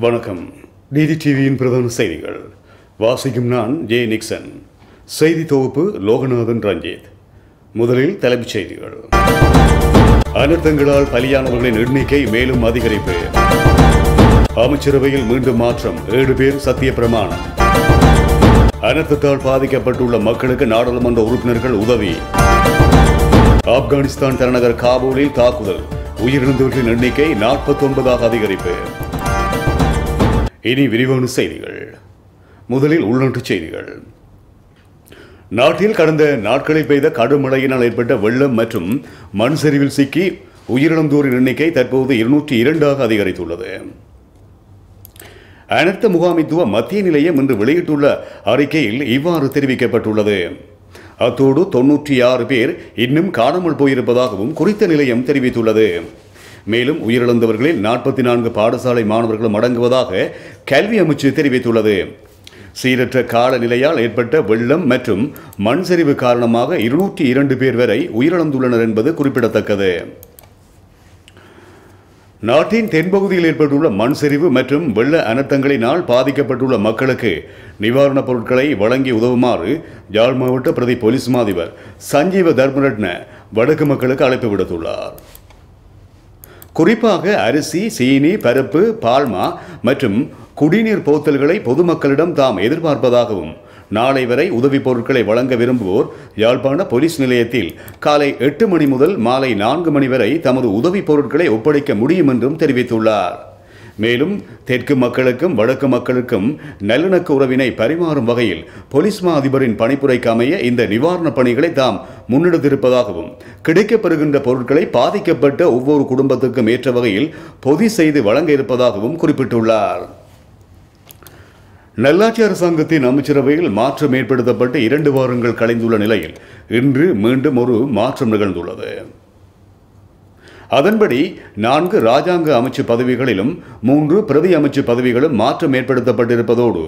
வணக்கம். டிடி டிவியின் பிரதான செய்திகள். வாசிக்கும் நான் ஜே நிக்சன். செய்தி தொகுப்பு லோகநாதன் ரஞ்சித். முதலில் தலைப்புச் செய்திகள். அனர்த்தங்களால் பலியானவர்களின் எண்ணிக்கை மேலும் அதிகரிப்பு. அமைச்சரவையில் மீண்டும் மாற்றம் ஏழு பேர் சத்திய பிரமாணம். அனர்த்தத்தால் பாதிக்கப்பட்டுள்ள மக்களுக்கு நாடாளுமன்ற உறுப்பினர்கள் உதவி. ஆப்கானிஸ்தான் தலைநகர் காபூலில் தாக்குதல். உயிரிழந்தவர்களின் எண்ணிக்கை நாற்பத்தொன்பதாக அதிகரிப்பு. இனி விரிவான செய்திகள். முதலில் உள்நாட்டு செய்திகள். நாட்டில் கடந்த நாட்களில் பெய்த கடும் மழையினால் ஏற்பட்ட வெள்ளம் மற்றும் மண் சரிவில் சிக்கி உயிரிழந்தோரின் எண்ணிக்கை தற்போது இருநூற்றி இரண்டாக அதிகரித்துள்ளது. அனர்த்த முகாமித்துவ மத்திய நிலையம் இன்று வெளியிட்டுள்ள அறிக்கையில் இவ்வாறு தெரிவிக்கப்பட்டுள்ளது. அத்தோடு தொன்னூற்றி ஆறு பேர் இன்னும் காணாமல் போயிருப்பதாகவும் குறித்த நிலையம் தெரிவித்துள்ளது. மேலும் உயிரிழந்தவர்களில் நாற்பத்தி நான்கு பாடசாலை மாணவர்களும் அடங்குவதாக கல்வி அமைச்சு தெரிவித்துள்ளது. சீரற்ற காலநிலையால் ஏற்பட்ட வெள்ளம் மற்றும் மண் சரிவு காரணமாக இருநூற்றி இரண்டு பேர் வரை உயிரிழந்துள்ளனர் என்பது குறிப்பிடத்தக்கது. நாட்டின் தென்பகுதியில் ஏற்பட்டுள்ள மண் சரிவு மற்றும் வெள்ள அனர்த்தங்களினால் பாதிக்கப்பட்டுள்ள மக்களுக்கு நிவாரணப் பொருட்களை வழங்கி உதவுமாறு யாழ் மாவட்ட பிரதி போலீஸ் மாதிபர் சஞ்சீவ தர்மரட்ன வடக்கு மக்களுக்கு அழைப்பு விடுத்துள்ளார். குறிப்பாக அரிசி சீனி பருப்பு பால்மா மற்றும் குடிநீர் போத்தல்களை பொதுமக்களிடம் தாம் எதிர்பார்ப்பதாகவும் நாளை வரை உதவிப் பொருட்களை வழங்க விரும்புவோர் யாழ்ப்பாண போலீஸ் நிலையத்தில் காலை எட்டு மணி முதல் மாலை நான்கு மணி வரை தமது உதவிப் பொருட்களை ஒப்படைக்க முடியும் என்றும் தெரிவித்துள்ளார். மேலும் தெற்கு மக்களுக்கும் வடக்கு மக்களுக்கும் நல்லிணக்க உறவினை பரிமாறும் வகையில் போலீஸ் மா அதிபரின் பணிப்புரைக்கு அமைய இந்த நிவாரணப் பணிகளை தாம் முன்னெடுத்திருப்பதாகவும் கிடைக்கப்பெறுகின்ற பொருட்களை பாதிக்கப்பட்ட ஒவ்வொரு குடும்பத்துக்கும் ஏற்ற வகையில் பொதி செய்து வழங்க இருப்பதாகவும் குறிப்பிட்டுள்ளார். நல்லாட்சி அரசாங்கத்தின் அமைச்சரவையில் மாற்றம் ஏற்படுத்தப்பட்டு இரண்டு வாரங்கள் கலைந்துள்ள நிலையில் இன்று மீண்டும் ஒரு மாற்றம் நிகழ்ந்துள்ளது. அதன்படி நான்கு ராஜாங்க அமைச்சு பதவிகளிலும் மூன்று பிரதி அமைச்சு பதவிகளும் மாற்றம் ஏற்படுத்தப்பட்டிருப்பதோடு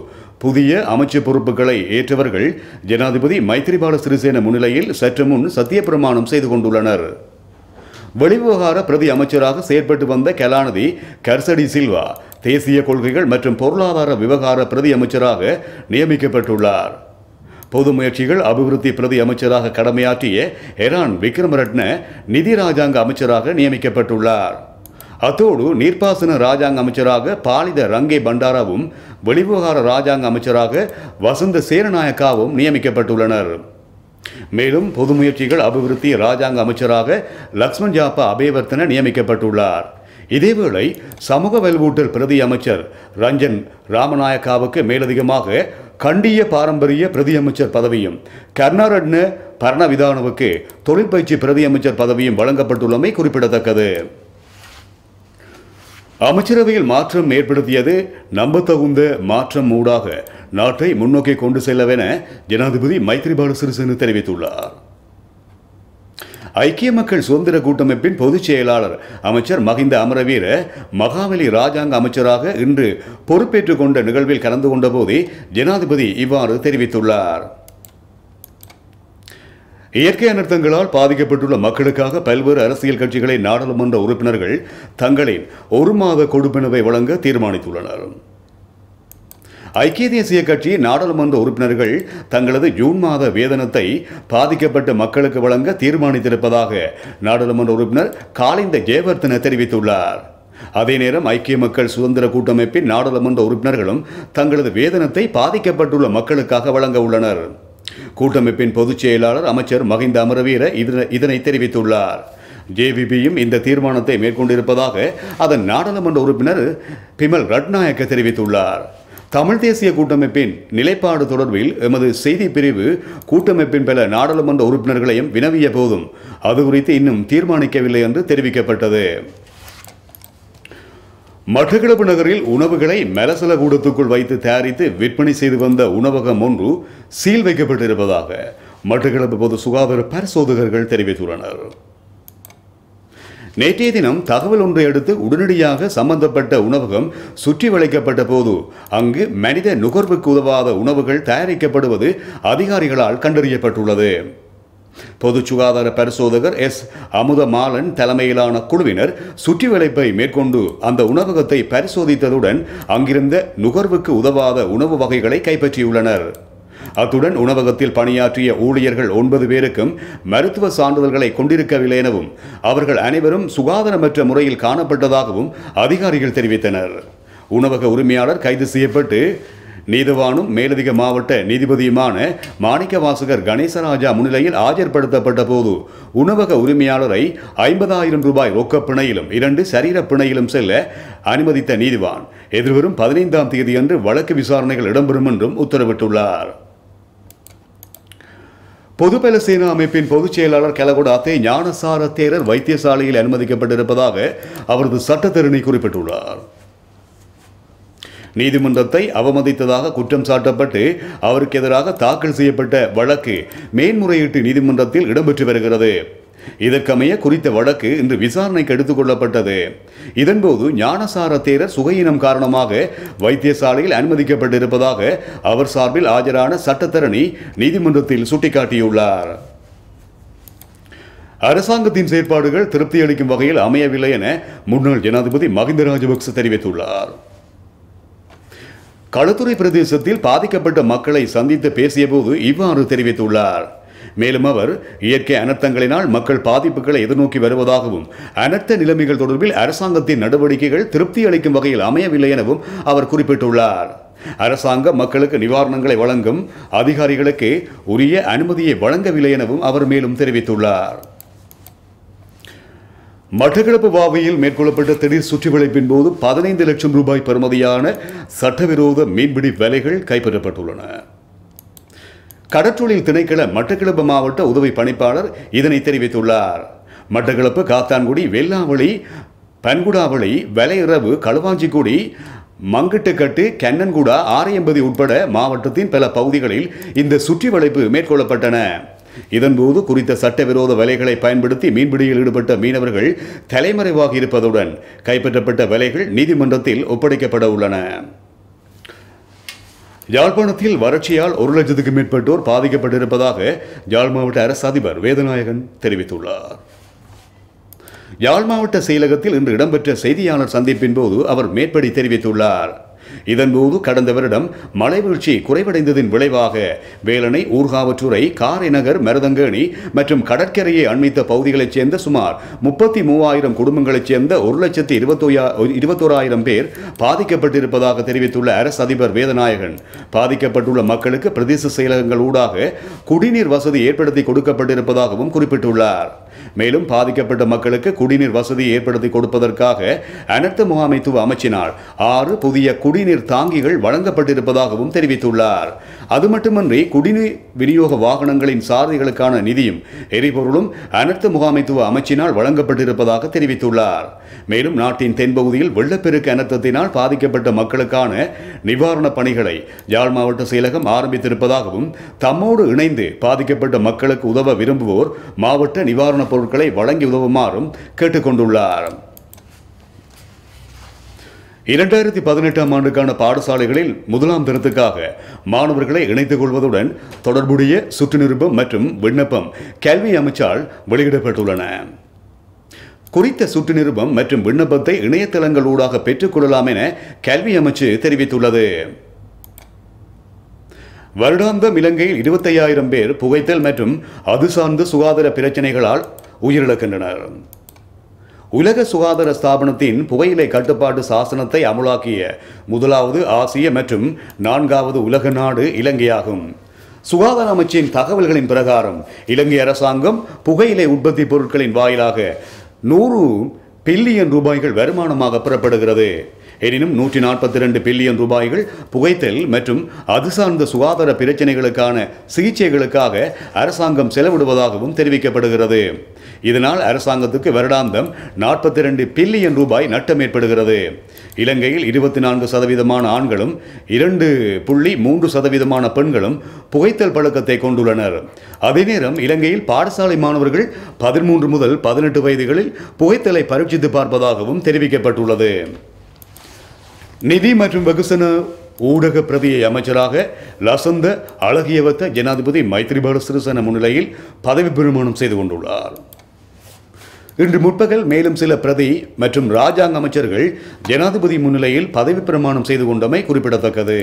புதிய அமைச்சு பொறுப்புகளை ஏற்றவர்கள் ஜனாதிபதி மைத்ரிபால சிறிசேன முன்னிலையில் சற்று முன் சத்தியப்பிரமாணம் செய்து கொண்டுள்ளனர். வெளிவிவகார பிரதி அமைச்சராக செயற்பட்டு வந்த கலாநிதி கர்சடி சில்வா தேசிய கொள்கைகள் மற்றும் பொருளாதார விவகார பிரதி அமைச்சராக நியமிக்கப்பட்டுள்ளார். பொது முயற்சிகள் அபிவிருத்தி பிரதி அமைச்சராக கடமையாற்றிய ஹெரான் விக்ரமரட்ன நிதி ராஜாங்க அமைச்சராக நியமிக்கப்பட்டுள்ளார். அத்தோடு நீர்ப்பாசன ராஜாங்க அமைச்சராக பாலித ரங்கே பண்டாராவும் வெளிவிவகார ராஜாங்க அமைச்சராக வசந்த சேரநாயக்காவும் நியமிக்கப்பட்டுள்ளனர். மேலும் பொது முயற்சிகள் அபிவிருத்தி ராஜாங்க அமைச்சராக லக்ஷ்மண் ஜாப்பா அபேவர்த்தன நியமிக்கப்பட்டுள்ளார். இதேவேளை சமூக வல்வூட்டல் பிரதி அமைச்சர் ரஞ்சன் ராமநாயக்காவுக்கு மேலதிகமாக கண்டிய பாரம்பரிய பிரதி அமைச்சர் பதவியும் கர்நாரட்ன பரணவிதானவுக்கு தொழிற்பயிற்சி பிரதி அமைச்சர் பதவியும் வழங்கப்பட்டுள்ளமை குறிப்பிடத்தக்கது. அமைச்சரவையில் மாற்றம் ஏற்படுத்தியது நம்பத்தகுந்த மாற்றம் ஊடாக நாட்டை முன்னோக்கி கொண்டு செல்லவென ஜனாதிபதி மைத்ரிபால சிறிசேன தெரிவித்துள்ளார். ஐக்கிய மக்கள் சுதந்திர கூட்டமைப்பின் பொதுச் செயலாளர் அமைச்சர் மஹிந்த அமரவீர மகாவலி ராஜாங்க அமைச்சராக இன்று பொறுப்பேற்றுக் கொண்ட நிகழ்வில் கலந்து கொண்டபோது ஜனாதிபதி இவ்வாறு தெரிவித்துள்ளார். இயற்கை அனர்த்தங்களால் பாதிக்கப்பட்டுள்ள மக்களுக்காக பல்வேறு அரசியல் கட்சிகளின் நாடாளுமன்ற உறுப்பினர்கள் தங்களின் ஒரு மாத கொடுப்பினவை வழங்க தீர்மானித்துள்ளனர். ஐக்கிய தேசிய கட்சி நாடாளுமன்ற உறுப்பினர்கள் தங்களது ஜூன் மாத வேதனத்தை பாதிக்கப்பட்ட மக்களுக்கு வழங்க தீர்மானித்திருப்பதாக நாடாளுமன்ற உறுப்பினர் காலிந்த ஜெயவர்தன தெரிவித்துள்ளார். அதே நேரம் ஐக்கிய மக்கள் சுதந்திர கூட்டமைப்பின் நாடாளுமன்ற உறுப்பினர்களும் தங்களது வேதனத்தை பாதிக்கப்பட்டுள்ள மக்களுக்காக வழங்க உள்ளனர். கூட்டமைப்பின் பொதுச் செயலாளர் அமைச்சர் மஹிந்த அமரவீர இதனை- இதனை தெரிவித்துள்ளார். ஜேவிபியும் இந்த தீர்மானத்தை மேற்கொண்டிருப்பதாக அதன் நாடாளுமன்ற உறுப்பினர் பிமல் ரட்நாயக்க தெரிவித்துள்ளார். தமிழ் தேசிய கூட்டமைப்பின் நிலைப்பாடு தொடர்பில் எமது செய்தி பிரிவு கூட்டமைப்பின் பல நாடாளுமன்ற உறுப்பினர்களையும் வினவிய போதும். அது குறித்து இன்னும் தீர்மானிக்கவில்லை என்று தெரிவிக்கப்பட்டது. மட்டக்களப்பு நகரில் உணவுகளை மலசல கூடத்துக்குள் வைத்து தயாரித்து விற்பனை செய்து வந்த உணவகம் ஒன்று சீல் வைக்கப்பட்டிருப்பதாக மட்டக்களப்பு பொது சுகாதார பரிசோதகர்கள் தெரிவித்துள்ளனர். நேற்றைய தினம் தகவல் ஒன்றை அடுத்து உடனடியாக சம்பந்தப்பட்ட உணவகம் சுற்றி வளைக்கப்பட்ட போது அங்கு மனித நுகர்வுக்கு உதவாத உணவுகள் தயாரிக்கப்படுவது அதிகாரிகளால் கண்டறியப்பட்டுள்ளது. பொது சுகாதார பரிசோதகர் எஸ். அமுதமாலன் தலைமையிலான குழுவினர் சுற்றி வளைப்பை மேற்கொண்டு அந்த உணவகத்தை பரிசோதித்ததுடன் அங்கிருந்த நுகர்வுக்கு உதவாத உணவு வகைகளை கைப்பற்றியுள்ளனர். அத்துடன் உணவகத்தில் பணியாற்றிய ஊழியர்கள் ஒன்பது பேருக்கும் மருத்துவ சான்றிதழ்களை கொண்டிருக்கவில்லை எனவும் அவர்கள் அனைவரும் சுகாதாரமற்ற முறையில் காணப்பட்டதாகவும் அதிகாரிகள் தெரிவித்தனர். உணவக உரிமையாளர் கைது செய்யப்பட்டு நீதிவானும் மேலதிக மாவட்ட நீதிபதியுமான மாணிக்கவாசகர் கணேசராஜா முன்னிலையில் ஆஜர்படுத்தப்பட்ட போது உணவக உரிமையாளரை ஐம்பதாயிரம் ரூபாய் ரொக்கப்பிணையிலும் இரண்டு சரீர பிணையிலும் செல்ல அனுமதித்த நீதிவான் எதிர்வரும் பதினைந்தாம் தேதியன்று வழக்கு விசாரணைகள் இடம்பெறும் என்றும் உத்தரவிட்டுள்ளார். பொதுபல சேனா அமைப்பின் பொதுச் செயலாளர் கலகுடாத்தே ஞானசார தேரர் வைத்தியசாலையில் அனுமதிக்கப்பட்டிருப்பதாக அவரது சட்டத்திறனை குறிப்பிட்டுள்ளார். நீதிமன்றத்தை அவமதித்ததாக குற்றம் சாட்டப்பட்டு அவருக்கு எதிராக தாக்கல் செய்யப்பட்ட வழக்கு மேன்முறையீட்டு நீதிமன்றத்தில் இடம்பெற்று வருகிறது. இதற்கமைய குறித்த வழக்கு இன்று விசாரணைக்கு எடுத்துக் கொள்ளப்பட்டது. இதன்போது ஞானசார தேரர் சுகையினம் காரணமாக வைத்தியசாலையில் அனுமதிக்கப்பட்டிருப்பதாக அவர் சார்பில் ஆஜரான சட்டத்தரணி நீதிமன்றத்தில் சுட்டிக்காட்டியுள்ளார். அரசாங்கத்தின் செயற்பாடுகள் திருப்தி அளிக்கும் வகையில் அமையவில்லை என முன்னாள் ஜனாதிபதி மகிந்த ராஜபக்ச தெரிவித்துள்ளார். களுத்துறை பிரதேசத்தில் பாதிக்கப்பட்ட மக்களை சந்தித்து பேசியபோது இவ்வாறு தெரிவித்துள்ளார். மேலும் அவர் இயற்கை அனர்த்தங்களினால் மக்கள் பாதிப்புகளை எதிர்நோக்கி வருவதாகவும் அனர்த்த நிலைமைகள் தொடர்பில் அரசாங்கத்தின் நடவடிக்கைகள் திருப்தி அளிக்கும் வகையில் அமையவில்லை எனவும் அவர் குறிப்பிட்டுள்ளார். அரசாங்கம் மக்களுக்கு நிவாரணங்களை வழங்கும் அதிகாரிகளுக்கு உரிய அனுமதியை வழங்கவில்லை எனவும் அவர் மேலும் தெரிவித்துள்ளார். மட்டக்களப்பு வாவையில் மேற்கொள்ளப்பட்ட திடீர் சுற்றிவளைப்பின் போது பதினைந்து லட்சம் ரூபாய் பெறுமதியான சட்டவிரோத மீன்பிடி வேலைகள் கைப்பற்றப்பட்டுள்ளன. கடற்றொழில் திணைக்கள மட்டக்களப்பு மாவட்ட உதவி பணிப்பாளர் இதனை தெரிவித்துள்ளார். மட்டக்களப்பு காத்தான்குடி வெள்ளாவளி பன்குடாவளி வலையிறவு களுவாஞ்சிக்குடி மங்கிட்டுக்கட்டு கண்ணன்குடா ஆரையம்பதி உட்பட மாவட்டத்தின் பல பகுதிகளில் இந்த சுற்றி வளைப்பு மேற்கொள்ளப்பட்டன இதன்போது குறித்த சட்டவிரோத வலைகளை பயன்படுத்தி மீன்பிடியில் ஈடுபட்ட மீனவர்கள் தலைமறைவாக இருப்பதுடன் கைப்பற்றப்பட்ட வலைகள் நீதிமன்றத்தில் ஒப்படைக்கப்பட உள்ளன. யாழ்ப்பாணத்தில் வறட்சியால் ஒரு லட்சத்துக்கு மேற்பட்டோர் பாதிக்கப்பட்டிருப்பதாக யாழ் மாவட்ட அரசு அதிபர் வேதநாயகன் தெரிவித்துள்ளார். யாழ் மாவட்ட செயலகத்தில் இன்று இடம்பெற்ற செய்தியாளர் சந்திப்பின் போது அவர் மேற்படி தெரிவித்துள்ளார். இதன்போது கடந்த வருடம் மழை வீழ்ச்சி குறைவடைந்ததின் விளைவாக வேலனை ஊர்காவற்றுறை காரைநகர் மருதங்கேணி மற்றும் கடற்கரையை அண்மித்த பகுதிகளைச் சேர்ந்த சுமார் முப்பத்தி மூவாயிரம் குடும்பங்களைச் சேர்ந்த ஒரு லட்சத்தி இருபத்தோராயிரம் பேர் பாதிக்கப்பட்டிருப்பதாக தெரிவித்துள்ள அரசு அதிபர் வேதநாயகன். பாதிக்கப்பட்டுள்ள மக்களுக்கு பிரதேச செயலகங்கள் ஊடாக குடிநீர் வசதி ஏற்படுத்தி கொடுக்கப்பட்டிருப்பதாகவும் குறிப்பிட்டுள்ளார். மேலும் பாதிக்கப்பட்ட மக்களுக்கு குடிநீர் வசதி ஏற்படுத்தி கொடுப்பதற்காக அனர்த்த முகாமைத்துவ அமைச்சினால் ஆறு புதிய குடிநீர் தாங்கிகள் வழங்கப்பட்டிருப்பதாகவும் தெரிவித்துள்ளார். அது மட்டுமன்றி குடிநீர் விநியோக வாகனங்களின் சாரதிகளுக்கான நிதியும் எரிபொருளும் அனர்த்த முகாமைத்துவ அமைச்சினால் வழங்கப்பட்டிருப்பதாக தெரிவித்துள்ளார். மேலும் நாட்டின் தென்பகுதியில் வெள்ளப்பெருக்கு அனர்த்தத்தினால் பாதிக்கப்பட்ட மக்களுக்கான நிவாரணப் பணிகளை யாழ் மாவட்ட செயலகம் ஆரம்பித்திருப்பதாகவும் தம்மோடு இணைந்து பாதிக்கப்பட்ட மக்களுக்கு உதவ விரும்புவோர் மாவட்ட நிவாரணப் பொருட்களை வழங்கி உதவுமாறும் கேட்டுக்கொண்டுள்ளார். இரண்டாயிரத்தி பதினெட்டாம் ஆண்டுக்கான பாடசாலைகளில் முதலாம் தினத்துக்காக மாணவர்களை இணைத்துக் கொள்வதுடன் தொடர்புடைய சுற்றுநிருபம் மற்றும் விண்ணப்பம் கல்வி அமைச்சால் வெளியிடப்பட்டுள்ளன. குறித்த சுற்று நிருபம் மற்றும் விண்ணப்பத்தை இணையதளங்கள் ஊடாக பெற்றுக்கொள்ளலாம் என கல்வி அமைச்சு தெரிவித்துள்ளது. வருடாந்தம் இலங்கையில் இருபத்தையாயிரம் பேர் புகைத்தல் மற்றும் அது சார்ந்த சுகாதார பிரச்சினைகளால் உயிரிழக்கின்றனர். உலக சுகாதார ஸ்தாபனத்தின் புகையிலை கட்டுப்பாட்டு சாசனத்தை அமுலாக்கிய முதலாவது ஆசிய மற்றும் நான்காவது உலக நாடு இலங்கையாகும். சுகாதார அமைச்சின் தகவல்களின் பிரகாரம் இலங்கை அரசாங்கம் புகையிலை உற்பத்தி பொருட்களின் வாயிலாக நூறு பில்லியன் ரூபாய்கள் வருமானமாக பெறப்படுகிறது. எனினும் நூற்றி நாற்பத்தி ரெண்டு பில்லியன் ரூபாய்கள் புகைத்தல் மற்றும் அது சார்ந்த சுகாதார பிரச்சனைகளுக்கான சிகிச்சைகளுக்காக அரசாங்கம் செலவிடுவதாகவும் தெரிவிக்கப்படுகிறது. இதனால் அரசாங்கத்துக்கு வருடாந்தம் நாற்பத்தி ரெண்டு பில்லியன் ரூபாய் நட்டம் ஏற்படுகிறது. இலங்கையில் இருபத்தி நான்கு சதவீதமான ஆண்களும் இரண்டு புள்ளி மூன்று சதவீதமான பெண்களும் புகைத்தல் பழக்கத்தை கொண்டுள்ளனர். அதே நேரம் இலங்கையில் பாடசாலை மாணவர்கள் பதிமூன்று முதல் பதினெட்டு வயதுகளில் புகைத்தலை பரீட்சித்து பார்ப்பதாகவும் தெரிவிக்கப்பட்டுள்ளது. நிதி மற்றும் வெகுசன ஊடக பிரதியை அமைச்சராக லசந்த அழகியவத்த ஜனாதிபதி மைத்ரிபால சிறிசேன முன்னிலையில் பதவி பிரமாணம் செய்து கொண்டுள்ளார். இன்று முற்பகல் மேலும் சில பிரதி மற்றும் ராஜாங்க அமைச்சர்கள் ஜனாதிபதி முன்னிலையில் பதவி பிரமாணம் செய்து கொண்டமை குறிப்பிடத்தக்கது.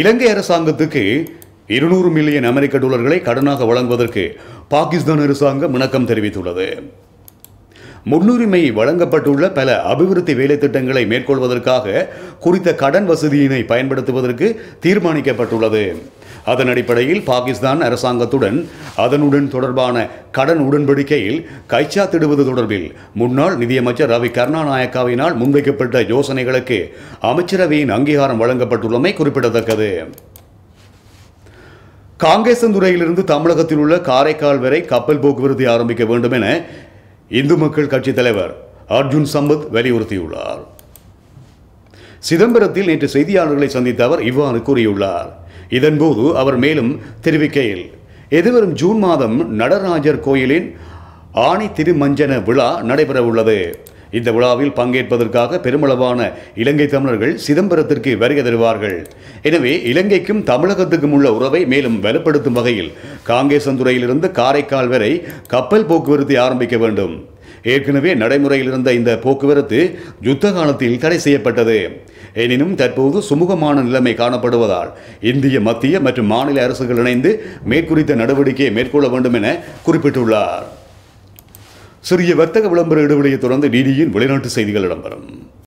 இலங்கை அரசாங்கத்துக்கு இருநூறு மில்லியன் அமெரிக்க டாலர்களை கடனாக வழங்குவதற்கு பாகிஸ்தான் அரசாங்கம் இணக்கம் தெரிவித்துள்ளது. முன்னுரிமை வழங்கப்பட்டுள்ள பல அபிவிருத்தி வேலை திட்டங்களை மேற்கொள்வதற்காக குறித்த கடன் வசதியினை பயன்படுத்துவதற்கு தீர்மானிக்கப்பட்டுள்ளது. அதன் அடிப்படையில் பாகிஸ்தான் அரசாங்கத்துடன் அதனுடன் தொடர்பான கடன் உடன்படிக்கையில் கைச்சாத்திடுவது தொடர்பில் முன்னாள் நிதியமைச்சர் ரவி கருணாநாயக்காவினால் முன்வைக்கப்பட்ட யோசனைகளுக்கு அமைச்சரவையின் அங்கீகாரம் வழங்கப்பட்டுள்ளமை குறிப்பிடத்தக்கது. காங்கேசந்துறையிலிருந்து தமிழகத்தில் உள்ள காரைக்கால் வரை கப்பல் போக்குவரத்தை ஆரம்பிக்க வேண்டும் என இந்து மக்கள் கட்சி தலைவர் அர்ஜுன் சம்பத் வலியுறுத்தியுள்ளார். சிதம்பரத்தில் நேற்று செய்தியாளர்களை சந்தித்த அவர் இவ்வாறு கூறியுள்ளார். இதன்போது அவர் மேலும் தெரிவிக்கையில் எதிர்வரும் ஜூன் மாதம் நடராஜர் கோயிலின் ஆணி திருமஞ்சன விழா நடைபெறவுள்ளது இந்த விழாவில் பங்கேற்பதற்காக பெருமளவான இலங்கை தமிழர்கள் சிதம்பரத்திற்கு வருகை தருவார்கள். எனவே இலங்கைக்கும் தமிழகத்துக்கும் உள்ள உறவை மேலும் வலுப்படுத்தும் வகையில் காங்கேசந்துறையிலிருந்து காரைக்கால் வரை கப்பல் போக்குவரத்தை ஆரம்பிக்க வேண்டும். ஏற்கனவே நடைமுறையில் இருந்த இந்த போக்குவரத்து யுத்த காலத்தில் தடை செய்யப்பட்டது. எனினும் தற்போது சுமூகமான நிலைமை காணப்படுவதால் இந்திய மத்திய மற்றும் மாநில அரசுகள் இணைந்து மேற்குறித்த நடவடிக்கையை மேற்கொள்ள வேண்டும் என குறிப்பிட்டுள்ளார். சிறிய வர்த்தக விளம்பர இடைவெளியை தொடர்ந்து டிடியின் வெளிநாட்டு செய்திகள் இடம்பெறும்.